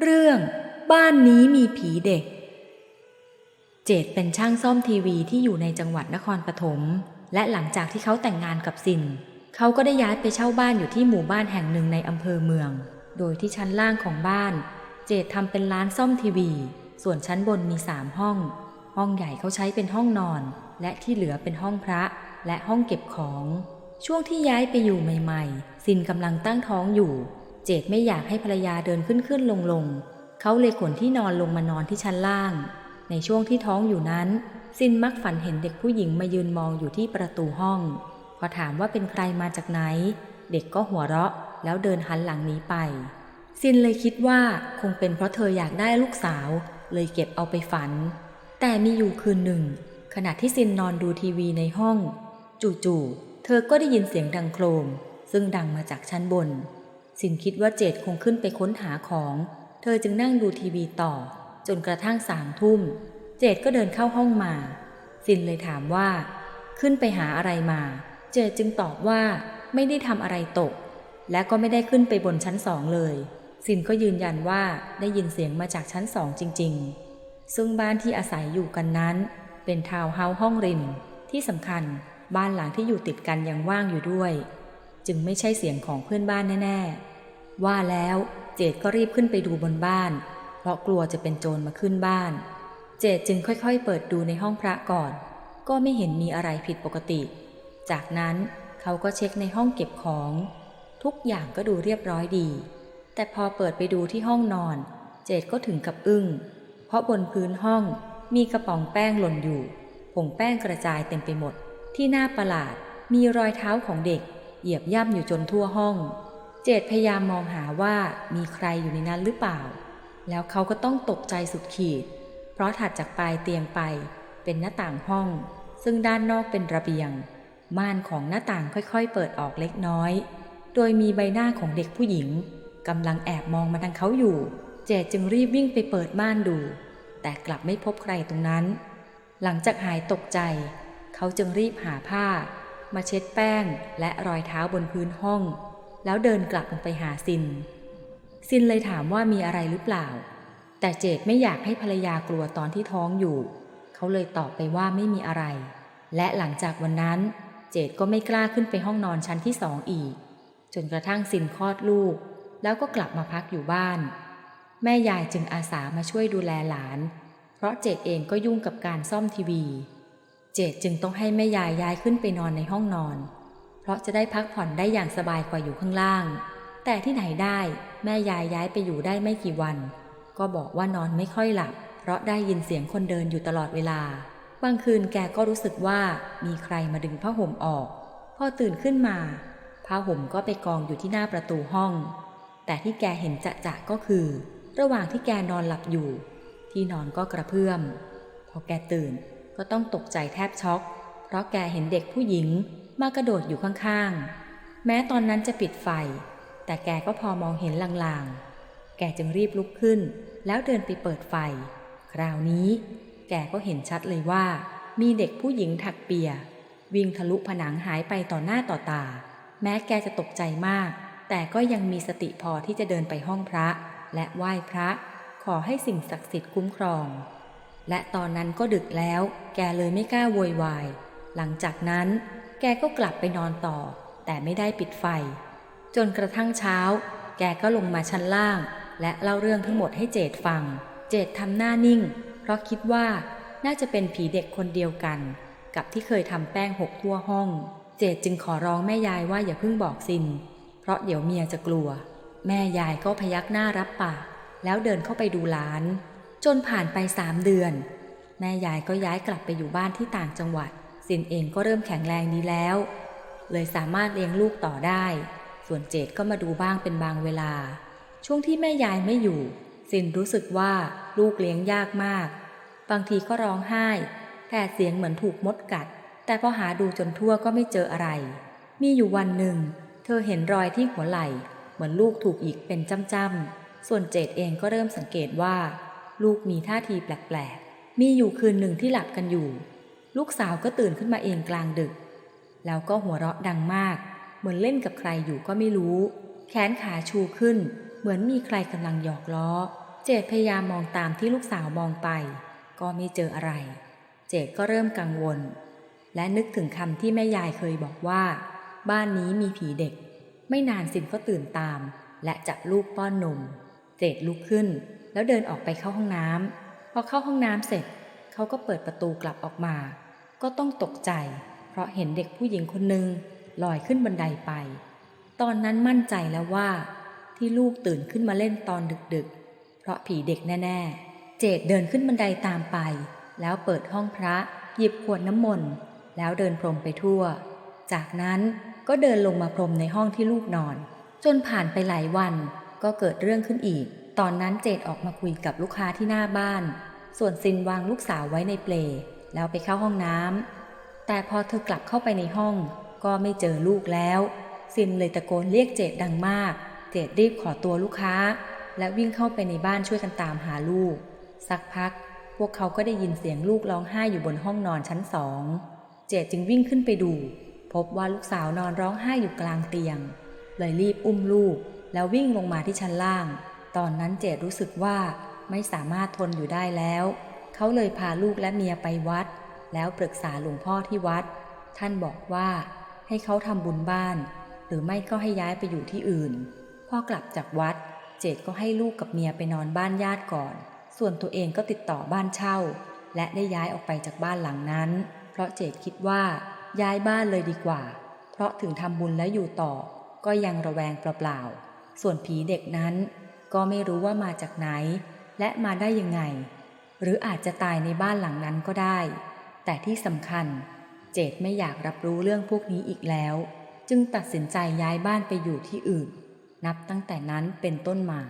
เรื่องบ้านนี้มีผีเด็ก เจดเป็นช่างซ่อมทีวีที่อยู่ในจังหวัดนครปฐมและหลังจากที่เขาแต่งงานกับสินเขาก็ได้ย้ายไปเช่าบ้านอยู่ที่หมู่บ้านแห่งหนึ่งในอำเภอเมือง โดยที่ชั้นล่างของบ้าน เจดทำเป็นร้านซ่อมทีวี ส่วนชั้นบนมีสามห้อง ห้องใหญ่เขาใช้เป็นห้องนอน และที่เหลือเป็นห้องพระและห้องเก็บของ ช่วงที่ย้ายไปอยู่ใหม่ ๆ สินกำลังตั้งท้องอยู่ เจดไม่อยากให้ภรรยาเดินขึ้นขึ้นลงลงเขาเลยขนที่นอนลงมานอนที่ชั้นล่าง ในช่วงที่ท้องอยู่นั้น ซินมักฝันเห็นเด็กผู้หญิงมายืนมองอยู่ที่ประตูห้อง พอถามว่าเป็นใครมาจากไหน เด็กก็หัวเราะ แล้วเดินหันหลังหนีไป ซินเลยคิดว่าคงเป็นเพราะเธออยากได้ลูกสาว เลยเก็บเอาไปฝัน แต่มีอยู่คืนหนึ่ง ขณะที่ซินนอนดูทีวีในห้อง จู่ๆเธอก็ได้ยินเสียงดังโครม ซึ่งดังมาจากชั้นบน ซินคิดว่าเจดคงขึ้นไปค้นหาของ เธอจึงนั่งดูทีวีต่อ จนกระทั่งสามทุ่ม เจดก็เดินเข้าห้องมาซินเลยถามว่า ขึ้นไปหาอะไรมา เจดจึงตอบว่าไม่ได้ทำอะไรตก และก็ไม่ได้ขึ้นไปบนชั้นสองเลยซินก็ยืนยันว่าได้ยินเสียงมาจากชั้นสองจริง ๆ ซึ่งบ้านที่อาศัยอยู่กันนั้น เป็นทาวน์เฮาส์ห้องริม ที่สำคัญบ้านหลังที่อยู่ติดกันยังว่างอยู่ด้วย จึงไม่ใช่เสียงของเพื่อนบ้านแน่ ๆ ว่าแล้วเจดก็รีบขึ้นไปดูบนบ้าน เพราะกลัวจะเป็นโจรมาขึ้นบ้าน เจดจึงค่อยๆ เปิดดูในห้องพระก่อน ก็ไม่เห็นมีอะไรผิดปกติ จากนั้นเขาก็เช็คในห้องเก็บของ ทุกอย่างก็ดูเรียบร้อยดี แต่พอเปิดไปดูที่ห้องนอน เจดก็ถึงกับอึ้ง เพราะบนพื้นห้องมีกระป๋องแป้งหล่นอยู่ ผงแป้งกระจายเต็มไปหมด ที่หน้าประหลาดมีรอยเท้าของเด็ก เหยียบย่ำอยู่จนทั่วห้อง เจดพยายามมองหาว่ามีใครอยู่ในนั้นหรือเปล่า แล้วเขาก็ต้องตกใจสุดขีด เพราะถัดจากปลายเตียงไปเป็นหน้าต่างห้อง ซึ่งด้านนอกเป็นระเบียง ม่านของหน้าต่างค่อยๆ เปิดออกเล็กน้อย โดยมีใบหน้าของเด็กผู้หญิงกำลังแอบมองมาทางเขาอยู่ เจดจึงรีบวิ่งไปเปิดม่านดู แต่กลับไม่พบใครตรงนั้น หลังจากหายตกใจ เขาจึงรีบหาผ้า มาเช็ดแป้งและรอยเท้าบนพื้นห้อง แล้วเดินกลับลงไปหาซิน ซินเลยถามว่ามีอะไรหรือเปล่า แต่เจดไม่อยากให้ภรรยากลัวตอนที่ท้องอยู่ เขาเลยตอบไปว่าไม่มีอะไร และหลังจากวันนั้น เจดก็ไม่กล้าขึ้นไปห้องนอนชั้นที่สองอีก จนกระทั่งซินคลอดลูก แล้วก็กลับมาพักอยู่บ้าน แม่ยายจึงอาสามาช่วยดูแลหลาน เพราะเจดเองก็ยุ่งกับการซ่อมทีวี เจดจึงต้องให้แม่ยายย้ายขึ้นไปนอนในห้องนอน ราะจะได้พักผ่อนได้อย่างสบายกว่าอยู่ข้างล่าง แต่ที่ไหนได้แม่ยายย้ายไปอยู่ได้ไม่กี่วัน ก็บอกว่านอนไม่ค่อยหลับ เพราะได้ยินเสียงคนเดินอยู่ตลอดเวลา บางคืนแกก็รู้สึกว่ามีใครมาดึงผ้าห่มออก พอตื่นขึ้นมา ผ้าห่มก็ไปกองอยู่ที่หน้าประตูห้อง แต่ที่แกเห็นจะจะก็คือ ระหว่างที่แกนอนหลับอยู่ ที่นอนก็กระเพื่อม พอแกตื่นก็ต้องตกใจแทบช็อก เพราะแกเห็นเด็กผู้หญิง มากระโดดอยู่ข้างๆ แม้ตอนนั้นจะปิดไฟ แต่แกก็พอมองเห็นลางๆ แกจึงรีบลุกขึ้น แล้วเดินไปเปิดไฟ คราวนี้ แกก็เห็นชัดเลยว่า มีเด็กผู้หญิงถักเปีย วิ่งทะลุผนังหายไปต่อหน้าต่อตา แม้แกจะตกใจมาก แต่ก็ยังมีสติพอที่จะเดินไปห้องพระ และไหว้พระ ขอให้สิ่งศักดิ์สิทธิ์คุ้มครอง และตอนนั้นก็ดึกแล้ว แกเลยไม่กล้าโวยวาย หลังจากนั้น แกก็กลับไปนอนต่อ แต่ไม่ได้ปิดไฟ จนกระทั่งเช้า แกก็ลงมาชั้นล่าง และเล่าเรื่องทั้งหมดให้เจดฟัง เจดทำหน้านิ่ง เพราะคิดว่าน่าจะเป็นผีเด็กคนเดียวกัน กับที่เคยทำแป้งหกทั่วห้อง เจดจึงขอร้องแม่ยายว่าอย่าเพิ่งบอกซิน เพราะเดี๋ยวเมียจะกลัว แม่ยายก็พยักหน้ารับปากแล้วเดินเข้าไปดูหลาน จนผ่านไปสามเดือน แม่ยายก็ย้ายกลับไปอยู่บ้านที่ต่างจังหวัด สินเองก็เริ่มแข็งแรงดีแล้ว เลยสามารถเลี้ยงลูกต่อได้ ส่วนเจดก็มาดูบ้างเป็นบางเวลา ช่วงที่แม่ยายไม่อยู่สินรู้สึกว่าลูกเลี้ยงยากมาก บางทีก็ร้องไห้แผดเสียงเหมือนถูกมดกัด แต่พอหาดูจนทั่วก็ไม่เจออะไร มีอยู่วันหนึ่ง เธอเห็นรอยที่หัวไหล่ เหมือนลูกถูกอีกเป็นจ้ำๆส่วนเจดเองก็เริ่มสังเกตว่า ลูกมีท่าทีแปลกๆ มีอยู่คืนหนึ่งที่หลับกันอยู่ ลูกสาวก็ตื่นขึ้นมาเองกลางดึก แล้วก็หัวเราะดังมาก เหมือนเล่นกับใครอยู่ก็ไม่รู้ แขนขาชูขึ้น เหมือนมีใครกำลังหยอกล้อ เจดพยายามมองตามที่ลูกสาวมองไป ก็ไม่เจออะไร เจดก็เริ่มกังวล และนึกถึงคำที่แม่ยายเคยบอกว่า บ้านนี้มีผีเด็ก ไม่นานสินก็ตื่นตาม และจับลูกป้อนนม เจดลุกขึ้น แล้วเดินออกไปเข้าห้องน้ำพอเข้าห้องน้ำเสร็จ เขาก็เปิดประตูกลับออกมา ก็ต้องตกใจ เพราะเห็นเด็กผู้หญิงคนหนึ่งลอยขึ้นบันไดไป ตอนนั้นมั่นใจแล้วว่า ที่ลูกตื่นขึ้นมาเล่นตอนดึกๆ เพราะผีเด็กแน่ ๆ เจดเดินขึ้นบันไดตามไป แล้วเปิดห้องพระ หยิบขวดน้ำมนต์แล้วเดินพรมไปทั่ว จากนั้นก็เดินลงมาพรมในห้องที่ลูกนอน จนผ่านไปหลายวันก็เกิดเรื่องขึ้นอีก ตอนนั้นเจดออกมาคุยกับลูกค้าที่หน้าบ้าน ส่วนซินวางลูกสาวไว้ในเปลแล้วไปเข้าห้องน้ำแต่พอเธอกลับเข้าไปในห้อง ก็ไม่เจอลูกแล้ว ซินเลยตะโกนเรียกเจดดังมาก เจดรีบขอตัวลูกค้า และวิ่งเข้าไปในบ้านช่วยกันตามหาลูก สักพัก พวกเขาก็ได้ยินเสียงลูกร้องไห้อยู่บนห้องนอนชั้นสองเจดจึงวิ่งขึ้นไปดู พบว่าลูกสาวนอนร้องไห้อยู่กลางเตียง เลยรีบอุ้มลูก แล้ววิ่งลงมาที่ชั้นล่าง ตอนนั้นเจดรู้สึกว่า ไม่สามารถทนอยู่ได้แล้ว เขาเลยพาลูกและเมียไปวัด แล้วปรึกษาหลวงพ่อที่วัด ท่านบอกว่าให้เขาทำบุญบ้าน หรือไม่ก็ให้ย้ายไปอยู่ที่อื่น พอกลับจากวัด เจดก็ให้ลูกกับเมียไปนอนบ้านญาติก่อน ส่วนตัวเองก็ติดต่อบ้านเช่า และได้ย้ายออกไปจากบ้านหลังนั้น เพราะเจดคิดว่าย้ายบ้านเลยดีกว่า เพราะถึงทำบุญแล้วอยู่ต่อ ก็ยังระแวงเปล่าๆ ส่วนผีเด็กนั้น ก็ไม่รู้ว่ามาจากไหน และมาได้ยังไง หรืออาจจะตายในบ้านหลังนั้นก็ได้ แต่ที่สำคัญ เจดไม่อยากรับรู้เรื่องพวกนี้อีกแล้ว จึงตัดสินใจย้ายบ้านไปอยู่ที่อื่น นับตั้งแต่นั้นเป็นต้นมา